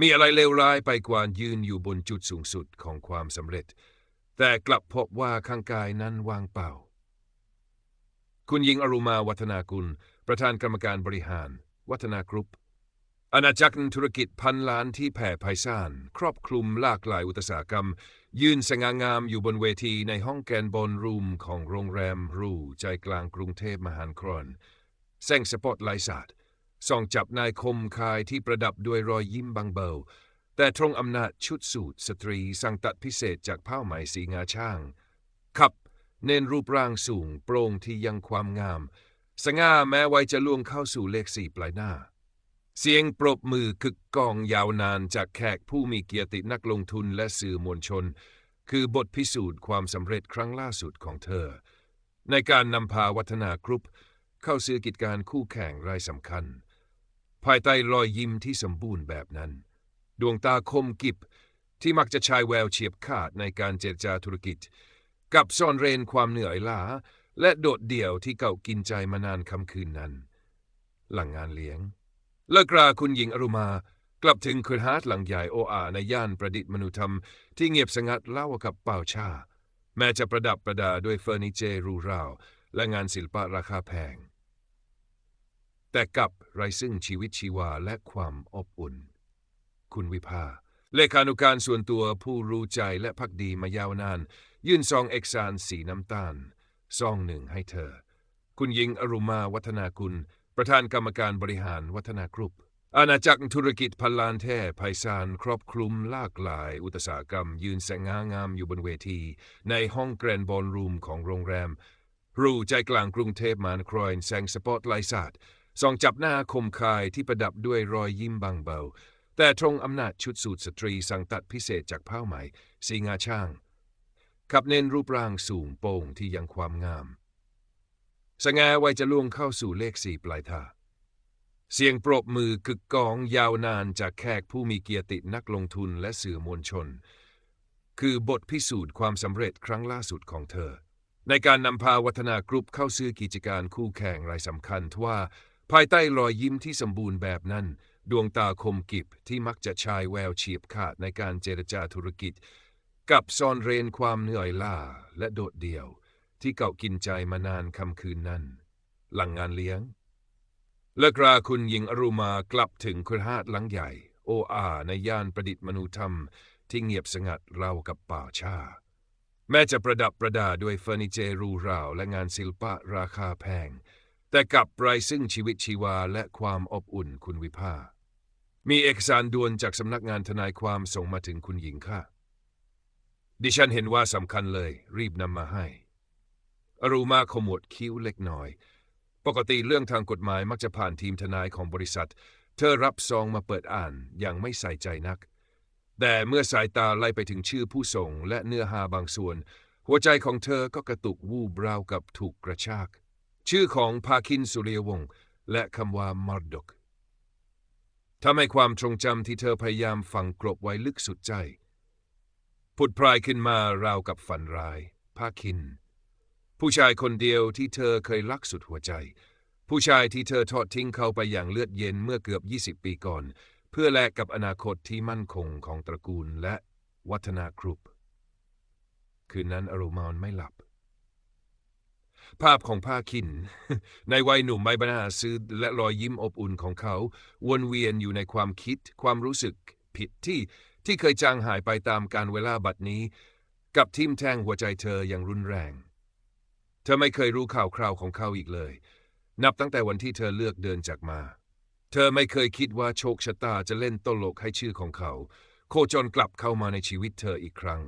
มีอะไรเลวร้ายไปกว่ายืนอยู่บนจุดสูงสุดของความสำเร็จ แต่กลับพบว่าข้างกายนั้นว่างเปล่า คุณหญิงอรุมาวัฒนากุล ประธานกรรมการบริหาร วัฒนากรุ๊ปอาณาจักรธุรกิจพันล้านที่แผ่ไพศาลครอบคลุมหลากหลายอุตสาหกรรม ยืนสง่างามอยู่บนเวทีในห้องแกนบอลรูมของโรงแรมรูใจกลางกรุงเทพมหานครแสงสปอตไลท์สาด ส่องจับนายคมคายที่ประดับด้วยรอยยิ้มบางเบา แต่ตรงอำนาจชุดสูทสตรีสั่งตัดพิเศษจากผ้าไหมสีงาช่าง ขับ เน้นรูปร่างสูงโปร่งที่ยังความงาม สง่าแม้ไวจะล่วงเข้าสู่เลขสี่ปลายหน้า เสียงปรบมือกึกกองยาวนานจากแขกผู้มีเกียรตินักลงทุนและสื่อมวลชน คือบทพิสูจน์ความสำเร็จครั้งล่าสุดของเธอ ในการนำพาวัฒนากรุ๊ปเข้าซื้อกิจการคู่แข่งรายสำคัญ ภายใต้รอยยิ้มที่สมบูรณ์แบบนั้น ดวงตาคมกิบที่มักจะชายแววเฉียบขาดในการเจรจาธุรกิจ กับซ่อนเร้นความเหนื่อยล้า และโดดเดี่ยวที่เก่ากินใจมานานคำคืนนั้น หลังงานเลี้ยงเลิกราคุณหญิงอรุมากลับถึงคืนฮาร์ดหลังใหญ่โออาในย่านประดิษฐ์มนุธรรม ที่เงียบสงัดเล่ากับเป่าชา แม้จะประดับประดาด้วยเฟอร์นิเจอร์รูราและงานศิลปะราคาแพง แต่กับไรซึ่งชีวิตชีวาและความอบอุ่น คุณวิภา เลขานุการส่วนตัวผู้รู้ใจและพักดีมายาวนาน ยื่นซองเอกสารสีน้ำตาล ซองหนึ่งให้เธอ คุณหญิงอรุมาวัฒนากุลประธานกรรมการบริหารวัฒนากรุ๊ปอาณาจักรธุรกิจพันล้านแท่ไพศาลครอบคลุมลากหลาย อุตสาหกรรม ยืนแสง่างามอยู่บนเวที ในห้องแกรนด์บอลรูมของโรงแรมรูใจกลางกรุงเทพมหานครแสงสปอตไลท์สาด ส่องจับหน้าคมคายที่ประดับด้วยรอยยิ้มบางเบา แต่ตรงอำนาจชุดสูทสตรีสั่งตัดพิเศษจากผ้าไหม สีงาช่าง ขับเน้นรูปร่างสูงโป่งที่ยังความงาม สง่าไวจะล่วงเข้าสู่เลขสี่ปลายทาเสียงปรบมือกึกกองยาวนานจากแขกผู้มีเกียรตินักลงทุนและสื่อมวลชน คือบทพิสูจน์ความสำเร็จครั้งล่าสุดของเธอ ในการนำพาวัฒนากรุ๊ปเข้าซื้อกิจการคู่แข่งรายสำคัญทว่า ภายใต้รอยยิ้มที่สมบูรณ์แบบนั้น ดวงตาคมกิบที่มักจะชายแววเฉียบขาดในการเจรจาธุรกิจ กับซ่อนเร้นความเหนื่อยล้าและโดดเดี่ยว ที่เก่ากินใจมานานคำคืนนั้น หลังงานเลี้ยงเลิกราคุณหญิงอรุมากลับถึงครหาดหลังใหญ่ โออาในย่านประดิษฐ์มนุธรรม ที่เงียบสงัดเรากับป่าชาแม้จะประดับประดาด้วยเฟอร์นิเจอร์รูราและงานศิลปะราคาแพง แต่กลับไรซึ่งชีวิตชีวาและความอบอุ่นคุณวิภา มีเอกสารด่วนจากสำนักงานทนายความส่งมาถึงคุณหญิงค่ะ ดิฉันเห็นว่าสำคัญเลย รีบนำมาให้ อรุมาขมวดคิ้วเล็กน้อย ปกติเรื่องทางกฎหมายมักจะผ่านทีมทนายของบริษัท เธอรับซองมาเปิดอ่านอย่างไม่ใส่ใจนัก แต่เมื่อสายตาไล่ไปถึงชื่อผู้ส่งและเนื้อหาบางส่วน หัวใจของเธอก็กระตุกวูบราวกับถูกกระชาก ชื่อของพาคินสุเรียวงศ์และคำว่ามอร์ดกทำให้ความทรงจำที่เธอพยายามฝังกลบไว้ลึกสุดใจ ผุดพรายขึ้นมาราวกับฝันร้ายพาคิน ผู้ชายคนเดียวที่เธอเคยรักสุดหัวใจ ผู้ชายที่เธอทอดทิ้งเขาไปอย่างเลือดเย็นเมื่อเกือบ 20 ปีก่อน เพื่อแลกกับอนาคตที่มั่นคงของตระกูลและวัฒนากรุป คืนนั้นอารมานไม่หลับ ภาพของผ้าคิน ในวัยหนุ่มใบบหน้าซื้อและรอยยิ้มอบอุ่นของเขา วนเวียนอยู่ในความคิด ความรู้สึกผิดที่ที่เคยจางหายไปตามการเวลาบัดนี้ กับทิมแทงหัวใจเธออย่างรุนแรง เธอไม่เคยรู้ข่าวคราวของเขาอีกเลย นับตั้งแต่วันที่เธอเลือกเดินจากมา เธอไม่เคยคิดว่าโชคชะตาจะเล่นตลกให้ชื่อของเขา โคจรกลับเข้ามาในชีวิตเธออีกครั้ง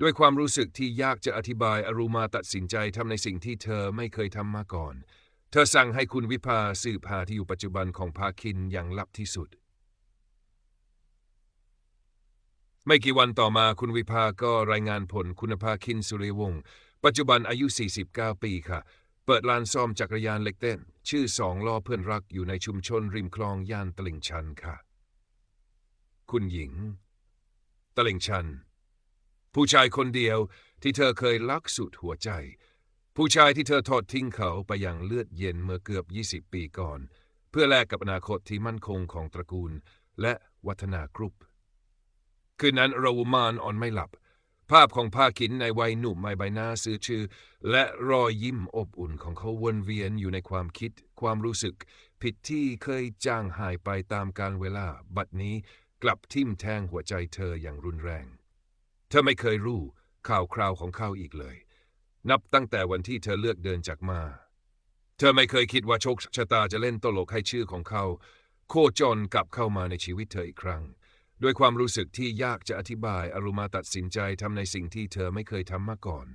ด้วยความรู้สึกที่ยากจะอธิบายอรุมาตัดสินใจทำในสิ่งที่เธอไม่เคยทำมาก่อน เธอสั่งให้คุณวิภาสืบหาที่อยู่ปัจจุบันของพาคินอย่างลับที่สุด ไม่กี่วันต่อมาคุณวิภาก็รายงานผลคุณภาคินสุริวงศ์ปัจจุบันอายุ 49 ปีค่ะ เปิดลานซ่อมจักรยานเล็กเต้น ชื่อสองล้อเพื่อนรักอยู่ในชุมชนริมคลองย่านตลิ่งชันค่ะ คุณหญิง ตลิ่งชัน ผู้ชายคนเดียวที่เธอเคยรักสุดหัวใจ ผู้ชายที่เธอทอดทิ้งเขาไปอย่างเลือดเย็นเมื่อเกือบ 20 ปีก่อน เพื่อแลกกับอนาคตที่มั่นคงของตระกูล และวัฒนากรุ๊ปคืนนั้นเรามานอ่อนไม่หลับ ภาพของภาคินในวัยหนุ่มใบหน้าซื้อชื่อ และรอยยิ้มอบอุ่นของเขาวนเวียนอยู่ในความคิด ความรู้สึก ผิดที่เคยจางหายไปตามการเวลา บัดนี้กลับทิ่มแทงหัวใจเธออย่างรุนแรง เธอไม่เคยรู้ข่าวคราวของเขาอีกเลย นับตั้งแต่วันที่เธอเลือกเดินจากมา เธอไม่เคยคิดว่าโชคชะตาจะเล่นตลกให้ชื่อของเขา โคจรกลับเข้ามาในชีวิตเธออีกครั้ง ด้วยความรู้สึกที่ยากจะอธิบายอรุมาตัดสินใจทำในสิ่งที่เธอไม่เคยทำมาก่อน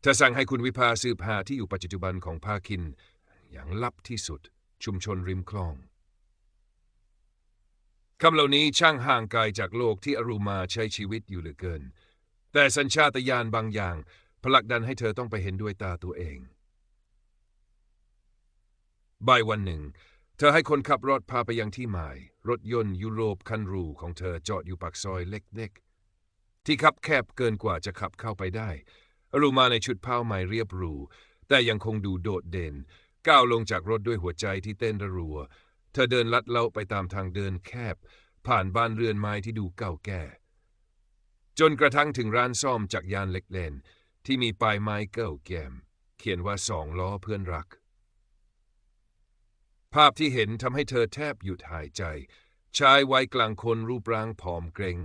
เธอสั่งให้คุณวิภาสืบหาที่อยู่ปัจจุบันของภาคิน อย่างลับที่สุด ชุมชนริมคลอง คำเหล่านี้ช่างห่างไกลจากโลกที่อรุมาใช้ชีวิตอยู่เหลือเกิน แต่สัญชาตญาณบางอย่างผลักดันให้เธอต้องไปเห็นด้วยตาตัวเอง บ่ายวันหนึ่ง เธอให้คนขับรถพาไปยังที่หมาย รถยนต์ยุโรปคันรูของเธอจอดอยู่ปากซอยเล็กๆ ที่ขับแคบเกินกว่าจะขับเข้าไปได้ อรุมาในชุดผ้าไหมเรียบหรู แต่ยังคงดูโดดเด่น ก้าวลงจากรถด้วยหัวใจที่เต้นระรัว เธอเดินลัดเลาไปตามทางเดินแคบ ผ่านบ้านเรือนไม้ที่ดูเก่าแก่ จนกระทั่งถึงร้านซ่อมจักรยานเล็กเลนที่มีป้ายไม้เก่าแก่ม เขียนว่าสองล้อเพื่อนรัก ภาพที่เห็นทำให้เธอแทบหยุดหายใจ ชายวัยกลางคนรูปร่างผอมเกรง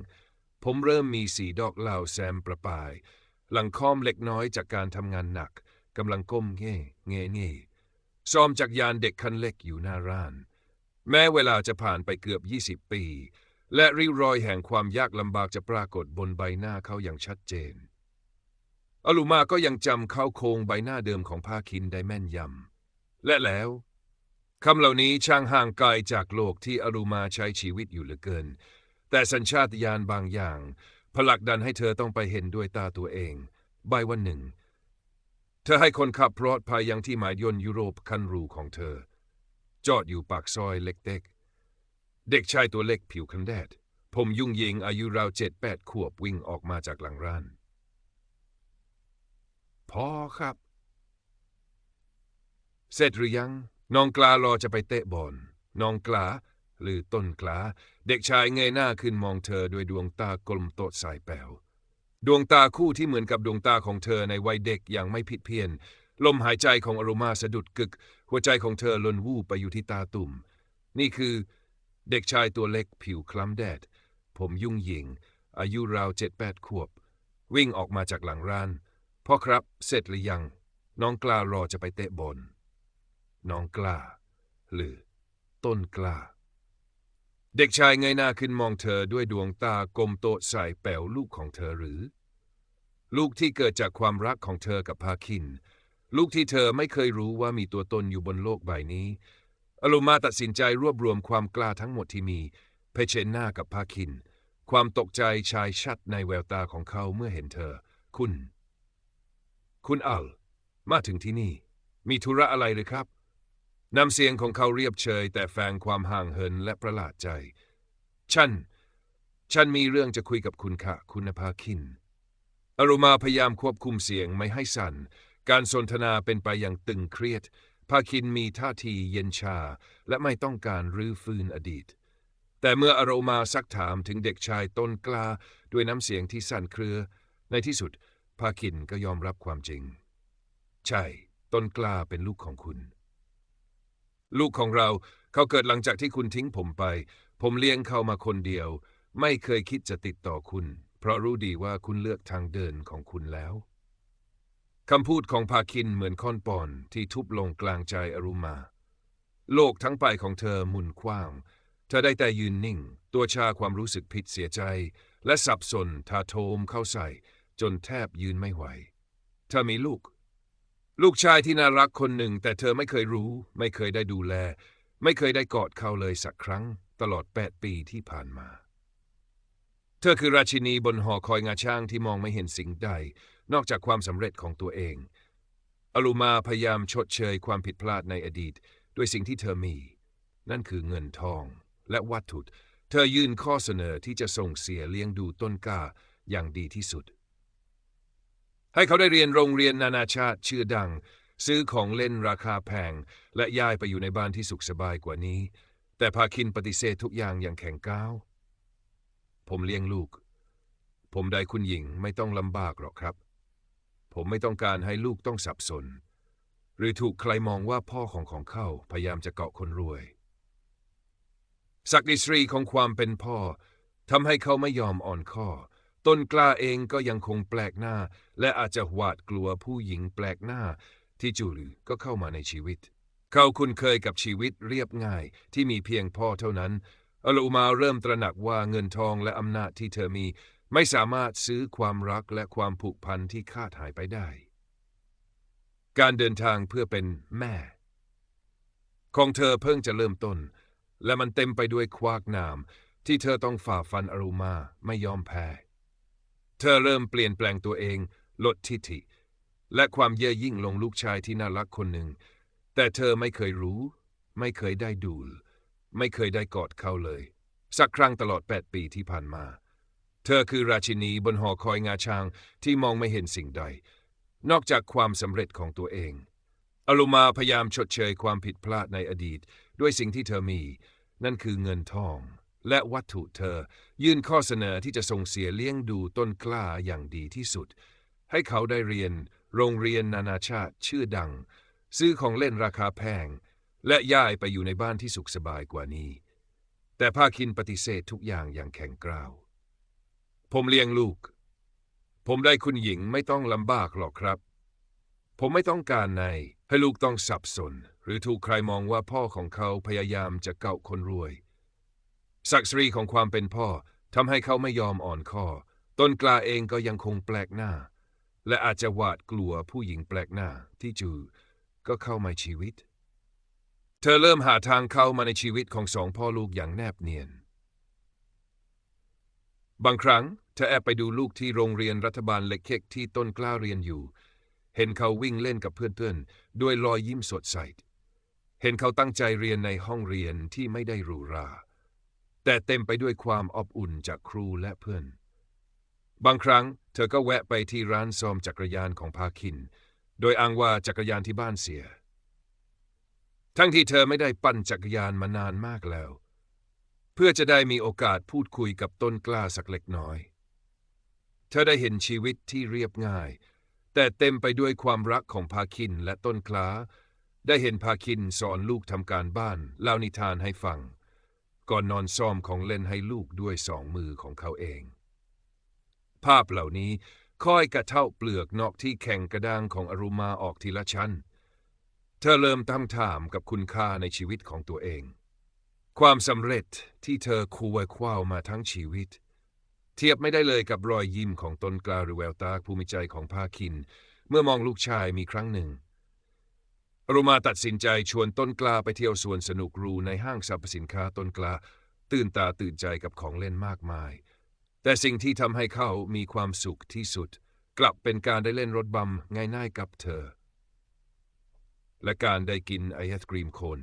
ผมเริ่มมีสีดอกเหล่าแซมประปาย หลังค้อมเล็กน้อยจากการทำงานหนักกำลังก้มเง่เง่เง่ซ่อมจักรยานเด็กคันเล็กอยู่หน้าร้าน แม้เวลาจะผ่านไปเกือบ 20 ปี และริ้วรอยแห่งความยากลำบากจะปรากฏบนใบหน้าเขาอย่างชัดเจน อลูมาก็ยังจำเข้าโครงใบหน้าเดิมของภาคินได้แม่นยำ และแล้วคำเหล่านี้ช่างห่างไกลจากโลกที่อลูมาใช้ชีวิตอยู่เหลือเกิน แต่สัญชาตญาณบางอย่างผลักดันให้เธอต้องไปเห็นด้วยตาตัวเองบ่ายวันหนึ่ง เธอให้คนขับรถพายังที่หมายยนต์ยุโรปคันรูของเธอ จอดอยู่ปากซอยเล็กๆ เด็กชายตัวเล็กผิวคันแดด ผมยุ่งยิงอายุราวเจ็ดแปดขวบวิ่งออกมาจากหลังร้าน พอครับ เสร็จหรือยัง น้องกลารอจะไปเตะบอล น้องกลา หรือต้นกลา เด็กชายเงยหน้าขึ้นมองเธอด้วยดวงตากลมโตสายแป๋วดวงตาคู่ที่เหมือนกับดวงตาของเธอในวัยเด็กอย่างไม่ผิดเพี้ยน ลมหายใจของอรุมาสะดุดกึก หัวใจของเธอลนวูบไปอยู่ที่ตาตุ่ม นี่คือเด็กชายตัวเล็กผิวคล้ำแดด ผมยุ่งหยิง อายุราวเจ็ดแปดขวบ วิ่งออกมาจากหลังร้านพ่อครับเสร็จหรือยัง น้องกล้ารอจะไปเตะบอลน้องกล้า หรือ ต้นกล้า เด็กชายเงยหน้าขึ้นมองเธอด้วยดวงตากลมโตใส่แป๋วลูกของเธอหรือ ลูกที่เกิดจากความรักของเธอกับพาคิน ลูกที่เธอไม่เคยรู้ว่ามีตัวตนอยู่บนโลกใบนี้อโลมาตัดสินใจรวบรวมความกล้าทั้งหมดที่มีเผชิญหน้ากับพาคิน ความตกใจชายชัดในแววตาของเขาเมื่อเห็นเธอ คุณ คุณอัล มาถึงที่นี่ มีธุระอะไรหรือครับน้ำเสียงของเขาเรียบเฉย แต่แฝงความห่างเหินและประหลาดใจ ฉัน ฉันมีเรื่องจะคุยกับคุณค่ะ คุณภาคินอรุมาพยายามควบคุมเสียงไม่ให้สั่น การสนทนาเป็นไปอย่างตึงเครียด ภาคินมีท่าทีเย็นชา และไม่ต้องการรื้อฟื้นอดีต แต่เมื่ออารมาซักถามถึงเด็กชายต้นกล้า ด้วยน้ำเสียงที่สั่นเครือ ในที่สุด ภาคินก็ยอมรับความจริง ใช่ ต้นกล้าเป็นลูกของคุณ ลูกของเราเขาเกิดหลังจากที่คุณทิ้งผมไป ผมเลี้ยงเขามาคนเดียว ไม่เคยคิดจะติดต่อคุณ เพราะรู้ดีว่าคุณเลือกทางเดินของคุณแล้ว คำพูดของภาคินเหมือนค้อนปอนที่ทุบลงกลางใจอรุมา โลกทั้งไปของเธอหมุนคว้าง เธอได้แต่ยืนนิ่ง ตัวชาความรู้สึกผิดเสียใจ และสับสนทาโทมเข้าใส่ จนแทบยืนไม่ไหว เธอมีลูก ลูกชายที่น่ารักคนหนึ่ง แต่เธอไม่เคยรู้ ไม่เคยได้ดูแล ไม่เคยได้กอดเขาเลยสักครั้ง ตลอดแปดปีที่ผ่านมา เธอคือราชินีบนหอคอยงาช่างที่มองไม่เห็นสิ่งใด นอกจากความสำเร็จของตัวเอง อลูมาพยายามชดเชยความผิดพลาดในอดีต ด้วยสิ่งที่เธอมี นั่นคือเงินทองและวัตถุเธอยื่นข้อเสนอที่จะส่งเสียเลี้ยงดูต้นกล้าอย่างดีที่สุด ให้เขาได้เรียนโรงเรียนนานาชาติชื่อดัง ซื้อของเล่นราคาแพง และย้ายไปอยู่ในบ้านที่สุขสบายกว่านี้ แต่พาคินปฏิเสธทุกอย่างอย่างแข็งก้าว ผมเลี้ยงลูก ผมได้คุณหญิงไม่ต้องลำบากหรอกครับ ผมไม่ต้องการให้ลูกต้องสับสน หรือถูกใครมองว่าพ่อของของเขาพยายามจะเกาะคนรวย ศักดิสรีของความเป็นพ่อทำให้เขาไม่ยอมอ่อนข้อ ต้นกล้าเองก็ยังคงแปลกหน้า และอาจจะหวาดกลัวผู้หญิงแปลกหน้า ที่จูลือก็เข้ามาในชีวิต เขาคุ้นเคยกับชีวิตเรียบง่ายที่มีเพียงพ่อเท่านั้น อลูมาเริ่มตระหนักว่าเงินทองและอำนาจที่เธอมี ไม่สามารถซื้อความรักและความผูกพันที่ขาดหายไปได้ การเดินทางเพื่อเป็นแม่ ของเธอเพิ่งจะเริ่มต้น และมันเต็มไปด้วยควากน้ำที่เธอต้องฝ่าฟันอรุมาไม่ยอมแพ้ เธอเริ่มเปลี่ยนแปลงตัวเอง ลดทิฐิ และความเย่อยิ่งลงลูกชายที่น่ารักคนหนึ่ง แต่เธอไม่เคยรู้ ไม่เคยได้ดูล ไม่เคยได้กอดเขาเลย สักครั้งตลอดแปดปีที่ผ่านมา เธอคือราชินีบนหอคอยงาช้างที่มองไม่เห็นสิ่งใด นอกจากความสำเร็จของตัวเอง อลุมาพยายามชดเชยความผิดพลาดในอดีต ด้วยสิ่งที่เธอมี นั่นคือเงินทอง และวัตถุเธอ ยื่นข้อเสนอที่จะส่งเสียเลี้ยงดูต้นกล้าอย่างดีที่สุด ให้เขาได้เรียน โรงเรียนนานาชาติชื่อดัง ซื้อของเล่นราคาแพง และย้ายไปอยู่ในบ้านที่สุขสบายกว่านี้ แต่ภาคินปฏิเสธทุกอย่างอย่างแข็งกร้าว ผมเลี้ยงลูก ผมได้คุณหญิงไม่ต้องลำบากหรอกครับ ผมไม่ต้องการในให้ลูกต้องสับสน หรือถูกใครมองว่าพ่อของเขาพยายามจะเก่าคนรวย ศักดิ์ศรีของความเป็นพ่อทำให้เขาไม่ยอมอ่อนข้อต้นกล้าเองก็ยังคงแปลกหน้า และอาจจะหวาดกลัวผู้หญิงแปลกหน้าที่จู่ก็เข้ามาชีวิต เธอเริ่มหาทางเข้ามาในชีวิตของสองพ่อลูกอย่างแนบเนียน บางครั้งเธอแอบไปดูลูกที่โรงเรียนรัฐบาลเล็กเค็กที่ต้นกล้าเรียนอยู่ เห็นเขาวิ่งเล่นกับเพื่อนๆ ด้วยรอยยิ้มสดใส เห็นเขาตั้งใจเรียนในห้องเรียนที่ไม่ได้หรูหรา แต่เต็มไปด้วยความอบอุ่นจากครูและเพื่อน บางครั้งเธอก็แวะไปที่ร้านซ่อมจักรยานของพาคิน โดยอ้างว่าจักรยานที่บ้านเสีย ทั้งที่เธอไม่ได้ปั่นจักรยานมานานมากแล้ว เพื่อจะได้มีโอกาสพูดคุยกับต้นกล้าสักเล็กน้อย เธอได้เห็นชีวิตที่เรียบง่าย แต่เต็มไปด้วยความรักของพาคินและต้นกล้า ได้เห็นพาคินสอนลูกทำการบ้านเล่านิทานให้ฟัง ก่อนนอนซ่อมของเล่นให้ลูกด้วยสองมือของเขาเอง ภาพเหล่านี้ค่อยกระเท่าเปลือกนอกที่แข็งกระด้างของอรุมาออกทีละชั้น เธอเริ่มตั้งถามกับคุณค่าในชีวิตของตัวเอง ความสำเร็จที่เธอคูว้คว้าวมาทั้งชีวิต เทียบไม่ได้เลยกับรอยยิ้มของตนกลาหรือแววตาภูมิใจของภาคิน เมื่อมองลูกชายมีครั้งหนึ่งอรุมาตัดสินใจชวนต้นกลาไปเที่ยวสวนสนุกรูในห้างสรรพสินค้าต้นกลา ตื่นตาตื่นใจกับของเล่นมากมาย แต่สิ่งที่ทำให้เขามีความสุขที่สุด กลับเป็นการได้เล่นรถบัมง่ายๆกับเธอ และการได้กินไอศกรีมโคน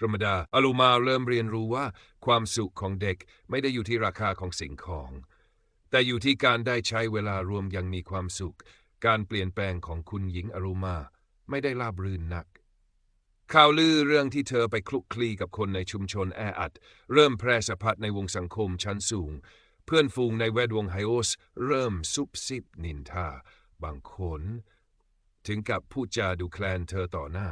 ธรรมดาอลูมาเริ่มเรียนรู้ว่าความสุขของเด็กไม่ได้อยู่ที่ราคาของสิ่งของ แต่อยู่ที่การได้ใช้เวลารวมยังมีความสุข การเปลี่ยนแปลงของคุณหญิงอรุมาไม่ได้ราบรื่นนักข่าวลือเรื่องที่เธอไปคลุกคลีกับคนในชุมชนแออัด เริ่มแพร่สะพัดในวงสังคมชั้นสูง เพื่อนฝูงในแวดวงไฮโอส เริ่มซุบซิบนินทา บางคน ถึงกับพูดจาดูแคลนเธอต่อหน้า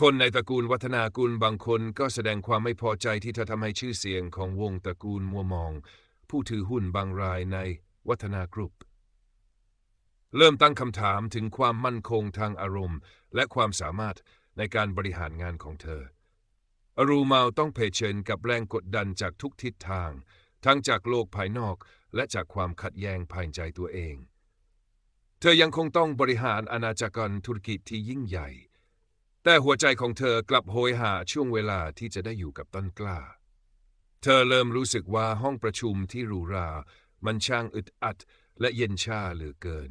คนในตระกูลวัฒนากุลบางคนก็แสดงความไม่พอใจที่เธอทำให้ชื่อเสียงของวงตระกูลมัวมอง ผู้ถือหุ้นบางรายในวัฒนากรุ๊ปเริ่มตั้งคำถามถึงความมั่นคงทางอารมณ์ และความสามารถในการบริหารงานของเธอ อรูมาต้องเผชิญกับแรงกดดันจากทุกทิศทาง ทั้งจากโลกภายนอกและจากความขัดแย้งภายในใจตัวเอง ธอยังคงต้องบริหารอาณาจักรธุรกิจที่ยิ่งใหญ่ แต่หัวใจของเธอกลับโหยหาช่วงเวลาที่จะได้อยู่กับต้นกล้า เธอเริ่มรู้สึกว่าห้องประชุมที่หรูหรา มันช่างอึดอัดและเย็นชาเหลือเกิน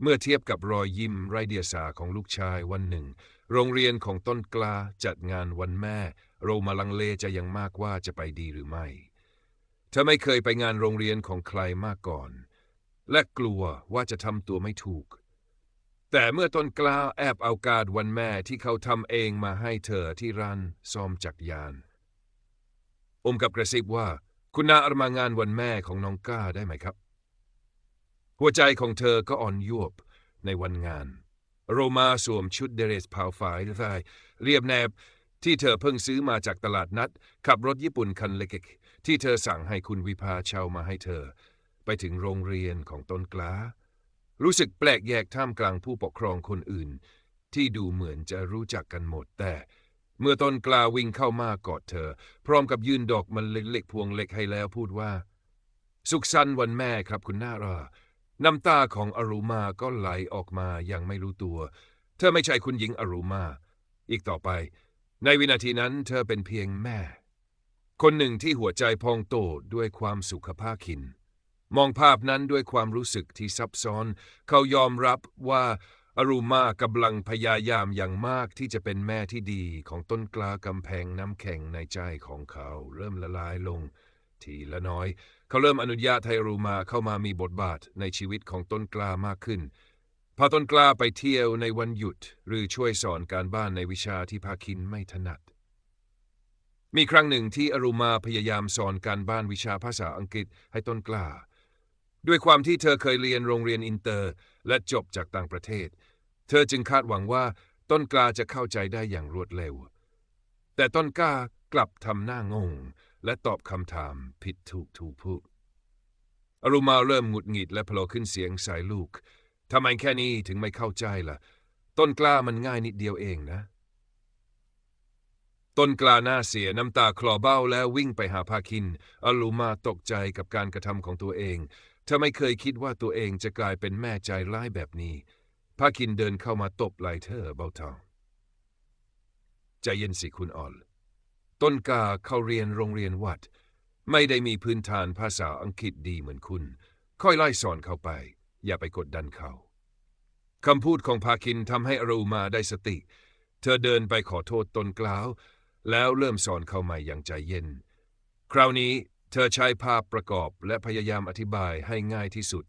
เมื่อเทียบกับรอยยิ้มไร้เดียสาของลูกชายวันหนึ่ง โรงเรียนของต้นกล้าจัดงานวันแม่โรมาลังเลจะยังมากว่าจะไปดีหรือไม่ เธอไม่เคยไปงานโรงเรียนของใครมาก่อน และกลัวว่าจะทำตัวไม่ถูก แต่เมื่อต้นกล้าแอบเอาการดวันแม่ที่เขาทำเองมาให้เธอที่ร้านซ่อมจักรยาน อมกับกระซิบว่า คุณนาอารมางานวันแม่ของน้องก้าได้ไหมครับ หัวใจของเธอก็อ่อนยวบในวันงาน โรมาสวมชุดเดเรสพาวไฟล์ได้เรียบแนบที่เธอเพิ่งซื้อมาจากตลาดนัด ขับรถญี่ปุ่นคันเล็กๆที่เธอสั่งให้คุณวิภาเช่ามาให้เธอ ไปถึงโรงเรียนของต้นกล้า รู้สึกแปลกแยกท่ามกลางผู้ปกครองคนอื่น ที่ดูเหมือนจะรู้จักกันหมดแต่ เมื่อต้นกล้าวิ่งเข้ามากอดเธอ พร้อมกับยื่นดอกมันเล็กๆพวงเล็กให้แล้วพูดว่า สุขสันต์วันแม่ครับคุณนารา น้ำตาของอรุมาก็ไหลออกมาอย่างไม่รู้ตัว เธอไม่ใช่คุณหญิงอรุมา อีกต่อไป ในวินาทีนั้นเธอเป็นเพียงแม่ คนหนึ่งที่หัวใจพองโตด้วยความสุขภาคิน มองภาพนั้นด้วยความรู้สึกที่ซับซ้อน เขายอมรับว่าอารุมากำลังพยายามอย่างมากที่จะเป็นแม่ที่ดีของต้นกล้ากำแพงน้ำแข็งในใจของเขา เริ่มละลายลง ทีละน้อย เขาเริ่มอนุญาตให้อรุมาเข้ามามีบทบาทในชีวิตของต้นกล้ามากขึ้น พาต้นกล้าไปเที่ยวในวันหยุด หรือช่วยสอนการบ้านในวิชาที่พาคินไม่ถนัด มีครั้งหนึ่งที่อรุมาพยายามสอนการบ้านวิชาภาษาอังกฤษให้ต้นกล้า ด้วยความที่เธอเคยเรียนโรงเรียนอินเตอร์ และจบจากต่างประเทศ เธอจึงคาดหวังว่าต้นกล้าจะเข้าใจได้อย่างรวดเร็ว แต่ต้นกล้ากลับทำหน้างง และตอบคำถามผิดถูกถูกพูดอรุมาเริ่มหงุดหงิดและโผล่ขึ้นเสียงใส่ลูกทำไมแค่นี้ถึงไม่เข้าใจล่ะ ต้นกล้ามันง่ายนิดเดียวเองนะ ต้นกล้าหน้าเสียน้ำตาคลอเบ้าแล้ววิ่งไปหาพาคินอลูมาตกใจกับการกระทำของตัวเอง เธอไม่เคยคิดว่าตัวเองจะกลายเป็นแม่ใจร้ายแบบนี้พาคินเดินเข้ามาตบไหล่เธอเบาๆใจเย็นสิคุณอ่อนต้นกาเข้าเรียนโรงเรียนวัด ไม่ได้มีพื้นฐานภาษาอังกฤษดีเหมือนคุณ ค่อยไล่สอนเขาไป อย่าไปกดดันเขาคำพูดของพาคินทำให้อรูมาได้สติ เธอเดินไปขอโทษตนกล่าว แล้วเริ่มสอนเขาใหม่อย่างใจเย็น คราวนี้ เธอใช้ภาพประกอบและพยายามอธิบายให้ง่ายที่สุด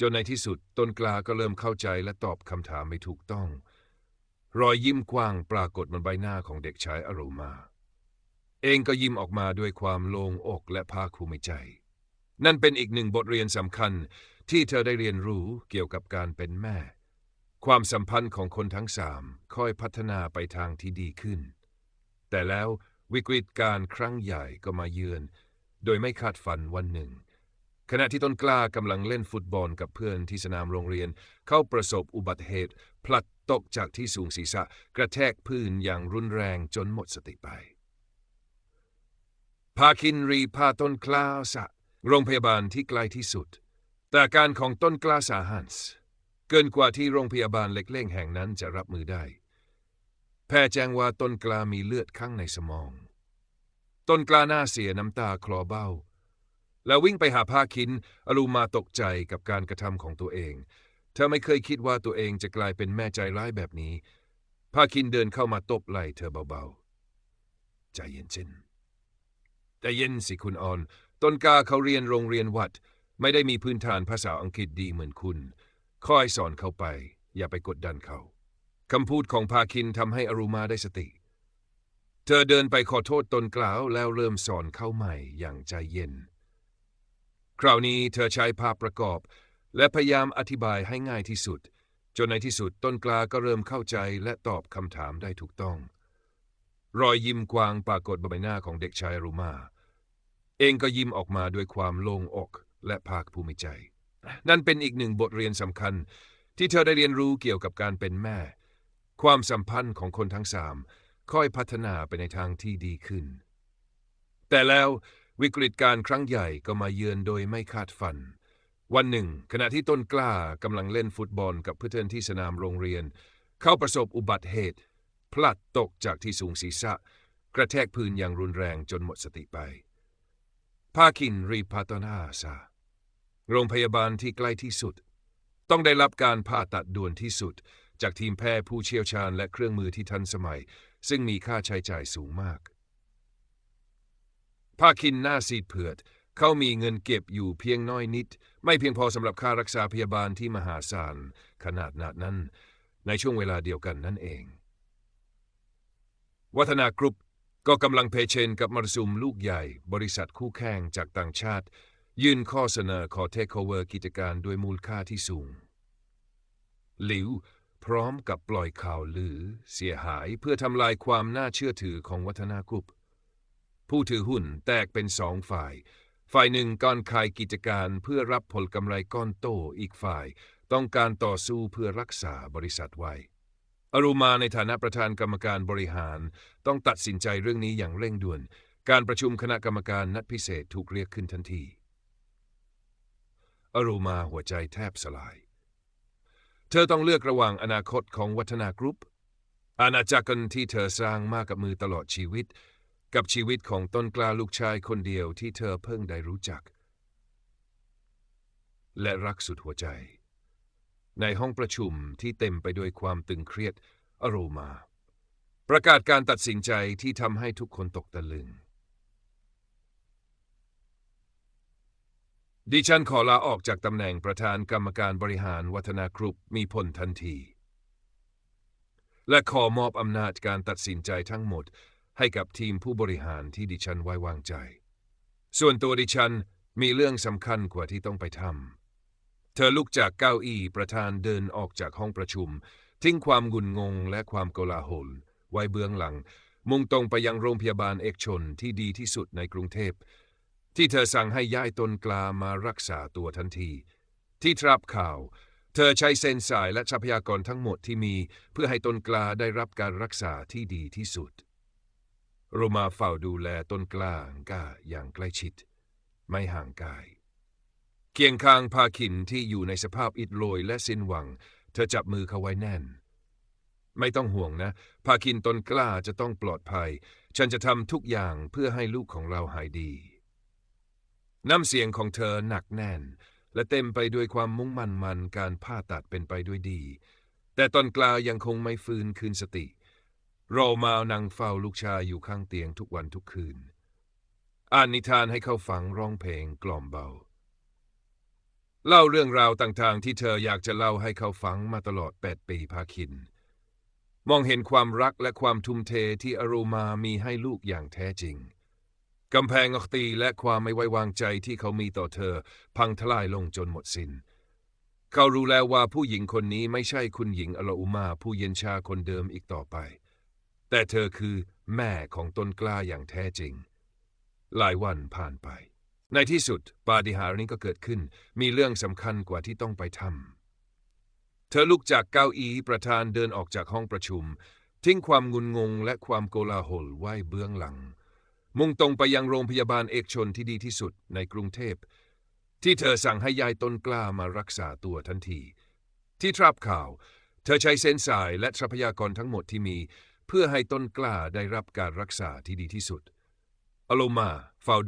จนในที่สุดต้นกล้าก็เริ่มเข้าใจและตอบคำถามไม่ถูกต้อง รอยยิ้มกว้างปรากฏบนใบหน้าของเด็กชายอโรมา เองก็ยิ้มออกมาด้วยความโล่งอกและภาคภูมิใจ นั่นเป็นอีกหนึ่งบทเรียนสำคัญที่เธอได้เรียนรู้เกี่ยวกับการเป็นแม่ ความสัมพันธ์ของคนทั้งสามค่อยพัฒนาไปทางที่ดีขึ้น แต่แล้ววิกฤตการครั้งใหญ่ก็มาเยือน โดยไม่คาดฝันวันหนึ่ง ขณะที่ต้นกล้ากำลังเล่นฟุตบอลกับเพื่อนที่สนามโรงเรียน เข้าประสบอุบัติเหตุ พลัดตกจากที่สูงศีรษะ กระแทกพื้นอย่างรุนแรงจนหมดสติไปพาคินรีพาต้นกล้าสะ โรงพยาบาลที่ใกลที่สุด แต่การของต้นกล้าสาหัสเกินกว่าที่โรงพยาบาลเล็กๆแห่งนั้นจะรับมือได้ แพทย์แจ้งว่าต้นกล้ามีเลือดข้างในสมอง ต้นกล้าหน้าเสียน้ำตาคลอเบ้า แล้ววิ่งไปหาผ้าคินอลูมาตกใจกับการกระทำของตัวเอง เธอไม่เคยคิดว่าตัวเองจะกลายเป็นแม่ใจร้ายแบบนี้ผ้าคินเดินเข้ามาตบไหล่เธอเบาๆ ใจเย็นเชินแต่เย็นสิคุณออนต้นกาเขาเรียนโรงเรียนวัด ไม่ได้มีพื้นฐานภาษาอังกฤษดีเหมือนคุณคอยสอนเขาไป อย่าไปกดดันเขาคำพูดของพาคินทำให้อรุมาได้สติ เธอเดินไปขอโทษตนกล่าวแล้วเริ่มสอนเข้าใหม่อย่างใจเย็น คราวนี้เธอใช้ภาพประกอบ และพยายามอธิบายให้ง่ายที่สุด จนในที่สุดต้นกลาก็เริ่มเข้าใจและตอบคำถามได้ถูกต้อง รอยยิ้มกวางปรากฏบนใบหน้าของเด็กชายรูมา เองก็ยิ้มออกมาด้วยความโล่งอกและภาคภูมิใจ นั่นเป็นอีกหนึ่งบทเรียนสำคัญ ที่เธอได้เรียนรู้เกี่ยวกับการเป็นแม่ ความสัมพันธ์ของคนทั้งสาม ค่อยพัฒนาไปในทางที่ดีขึ้น แต่แล้ววิกฤตการครั้งใหญ่ก็มาเยือนโดยไม่คาดฝัน วันหนึ่ง ขณะที่ต้นกล้ากำลังเล่นฟุตบอลกับเพื่อนที่สนามโรงเรียน เขาประสบอุบัติเหตุ พลัดตกจากที่สูงศีรษะ กระแทกพื้นอย่างรุนแรงจนหมดสติไปพาคินรีพาตนาซาโรงพยาบาลที่ใกล้ที่สุด ต้องได้รับการผ่าตัดด่วนที่สุด จากทีมแพทย์ผู้เชี่ยวชาญและเครื่องมือที่ทันสมัย ซึ่งมีค่าใช้จ่ายสูงมาก ภาคินหน้าซีดเผือด เขามีเงินเก็บอยู่เพียงน้อยนิด ไม่เพียงพอสำหรับค่ารักษาพยาบาลที่มหาศาลขนาดนาดนั้น ในช่วงเวลาเดียวกันนั่นเอง วัฒนากรุ๊ปก็กำลังเผชิญกับมรสุมลูกใหญ่ บริษัทคู่แข่งจากต่างชาติ ยื่นข้อเสนอขอเทคโอเวอร์กิจการด้วยมูลค่าที่สูง หลิว พร้อมกับปล่อยข่าวลือเสียหายเพื่อทำลายความน่าเชื่อถือของวัฒนากรุ๊ป ผู้ถือหุ้นแตกเป็นสองฝ่าย ฝ่ายหนึ่งการขายกิจการเพื่อรับผลกำไรก้อนโตอีกฝ่าย ต้องการต่อสู้เพื่อรักษาบริษัทไว้อรุมาในฐานะประธานกรรมการบริหาร ต้องตัดสินใจเรื่องนี้อย่างเร่งด่วน การประชุมคณะกรรมการนัดพิเศษถูกเรียกขึ้นทันทีอรุมาหัวใจแทบสลาย เธอต้องเลือกระหว่างอนาคตของวัฒนากรุ๊ป อาณาจักรที่เธอสร้างมากับมือตลอดชีวิต กับชีวิตของต้นกล้าลูกชายคนเดียวที่เธอเพิ่งได้รู้จัก และรักสุดหัวใจ ในห้องประชุมที่เต็มไปด้วยความตึงเครียดอโรมา ประกาศการตัดสินใจที่ทำให้ทุกคนตกตะลึง ดิฉันขอลาออกจากตำแหน่งประธานกรรมการบริหารวัฒนากรุ๊ปมีผลทันที และขอมอบอำนาจการตัดสินใจทั้งหมดให้กับทีมผู้บริหารที่ดิฉันไว้วางใจ ส่วนตัวดิฉันมีเรื่องสำคัญกว่าที่ต้องไปทำ เธอลุกจากเก้าอี้ประธานเดินออกจากห้องประชุม ทิ้งความงุนงงและความโกลาหล ไว้เบื้องหลัง มุ่งตรงไปยังโรงพยาบาลเอกชนที่ดีที่สุดในกรุงเทพ ที่เธอสั่งให้ย้ายตนกลามารักษาตัวทันที ที่ทรับข่าว เธอใช้เส้นสายและทรัพยากรทั้งหมดที่มี เพื่อให้ตนกลาได้รับการรักษาที่ดีที่สุด โรมาเฝ้าดูแลตนกล้าก้าอย่างใกล้ชิด ไม่ห่างกาย เคียงข้างพาขินที่อยู่ในสภาพอิดโรยและสิ้นหวัง เธอจับมือเขาไว้แน่นไม่ต้องห่วงนะ พาคินตนกล้าจะต้องปลอดภัย ฉันจะทำทุกอย่างเพื่อให้ลูกของเราหายดี น้ำเสียงของเธอหนักแน่น และเต็มไปด้วยความมุ่งมั่นมันการผ่าตัดเป็นไปด้วยดี แต่ต้นกล้ายังคงไม่ฟื้นคืนสติโรามานั่งเฝ้าลูกชายอยู่ข้างเตียงทุกวันทุกคืน อ่านนิทานให้เขาฟังร้องเพลงกล่อมเบา เล่าเรื่องราวต่างๆ ที่เธออยากจะเล่าให้เขาฟังมาตลอดแปดปีพาคิน มองเห็นความรักและความทุ่มเทที่อโรมามีให้ลูกอย่างแท้จริง กำแพงออกตีและความไม่ไว้วางใจที่เขามีต่อเธอ พังทลายลงจนหมดสิน้น เขารู้แล้วว่าผู้หญิงคนนี้ไม่ใช่คุณหญิงอโลอุมาผู้เย็นชาคนเดิมอีกต่อไป แต่เธอคือแม่ของต้นกล้าอย่างแท้จริง หลายวันผ่านไป ในที่สุดปาฏิหาริย์นี้ก็เกิดขึ้น มีเรื่องสำคัญกว่าที่ต้องไปทำเธอลุกจากเก้าอี้ประธานเดินออกจากห้องประชุม ทิ้งความงุนงงและความโกลาหลไว้เบื้องหลัง มุ่งตรงไปยังโรงพยาบาลเอกชนที่ดีที่สุดในกรุงเทพ ที่เธอสั่งให้ยายต้นกล้ามารักษาตัวทันที ที่ทราบข่าว เธอใช้เส้นสายและทรัพยากรทั้งหมดที่มี เพื่อให้ต้นกล้าได้รับการรักษาที่ดีที่สุดอโลมาเฝ้าดู